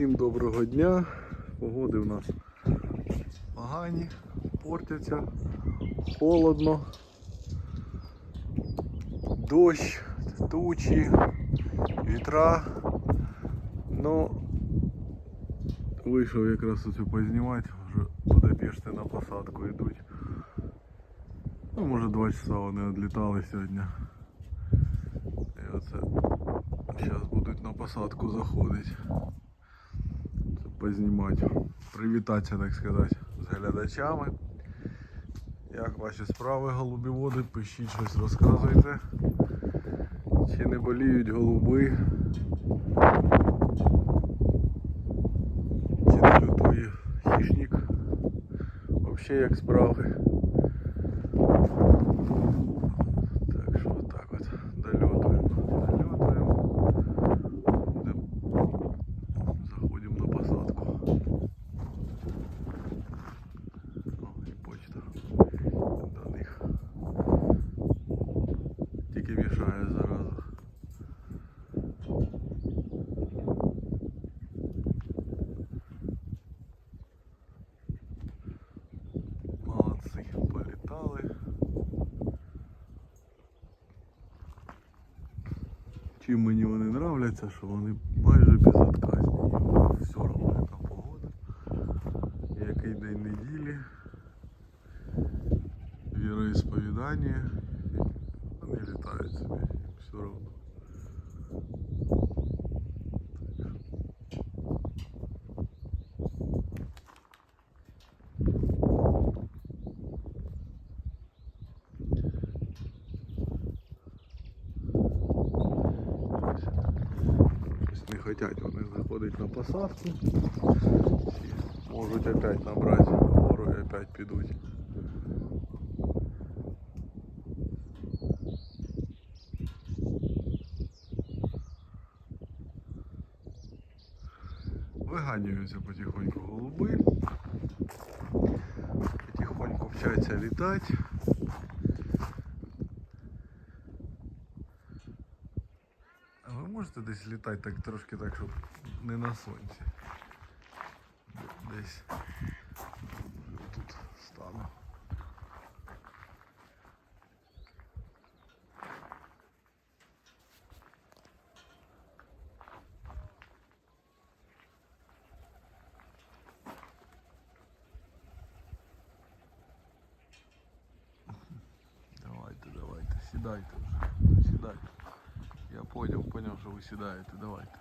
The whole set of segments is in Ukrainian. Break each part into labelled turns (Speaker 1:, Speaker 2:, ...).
Speaker 1: Всім доброго дня. Погоди у нас погані, портяться, холодно, дощ, тучі, вітра. Ну, вийшов якраз оцю познімати, вже Будапешти на посадку йдуть. Ну, може два часа вони відлітали сьогодні. І оце зараз будуть на посадку заходити. Познімати. Привітатися, так сказати, з глядачами. Як ваші справи, голубі води? Пишіть щось, розказуйте. Чи не боліють голуби? Чи не лютує хищник? Взагалі як справи? Тільки мішає зараза. Молодці, політали. Чим мені вони нравляться, що вони майже безотказні. Все одно яка погода. Який день неділі. Віроісповідання. Літають собі, все одно. Не хочуть вони заходить на посадку. Можуть опять набрати гору і опять підуть. Виганюються потихоньку голуби. Потихоньку вчаться літати. А ви можете десь літати так трошки так, щоб не на сонці. Десь тут стану. сідайте вже. Сідайте. Я понял, понял, що ви сідаєте, давайте.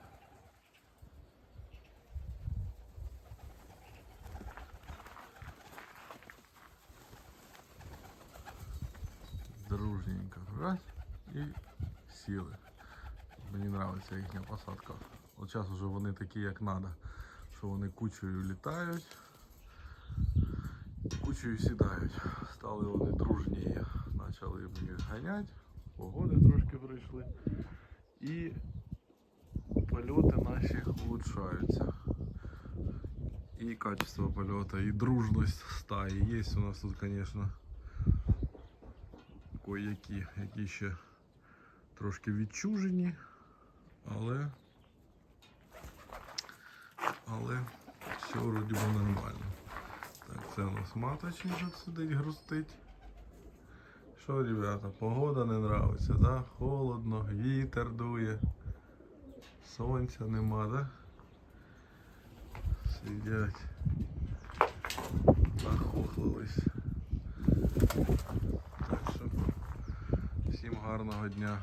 Speaker 1: Дружненько. Раз і сіли. Мені подобається їхня посадка. От зараз вже вони такі, як треба, що вони кучею літають, кучею сідають. Стали вони дружніє. Почали мені ганяти, погоди трошки прийшли. І польоти наші улучшаються. І качество польоту, і дружність стаї. Є у нас тут, звісно, кое-які, які ще трошки відчужені, але, але все вроді би нормально. Так, це у нас маточник сидить, грустить. Що, ребята, погода не нравиться, да? Холодно, вітер дує, сонця нема, да? Сидять, нахохлились. Так що всім гарного дня.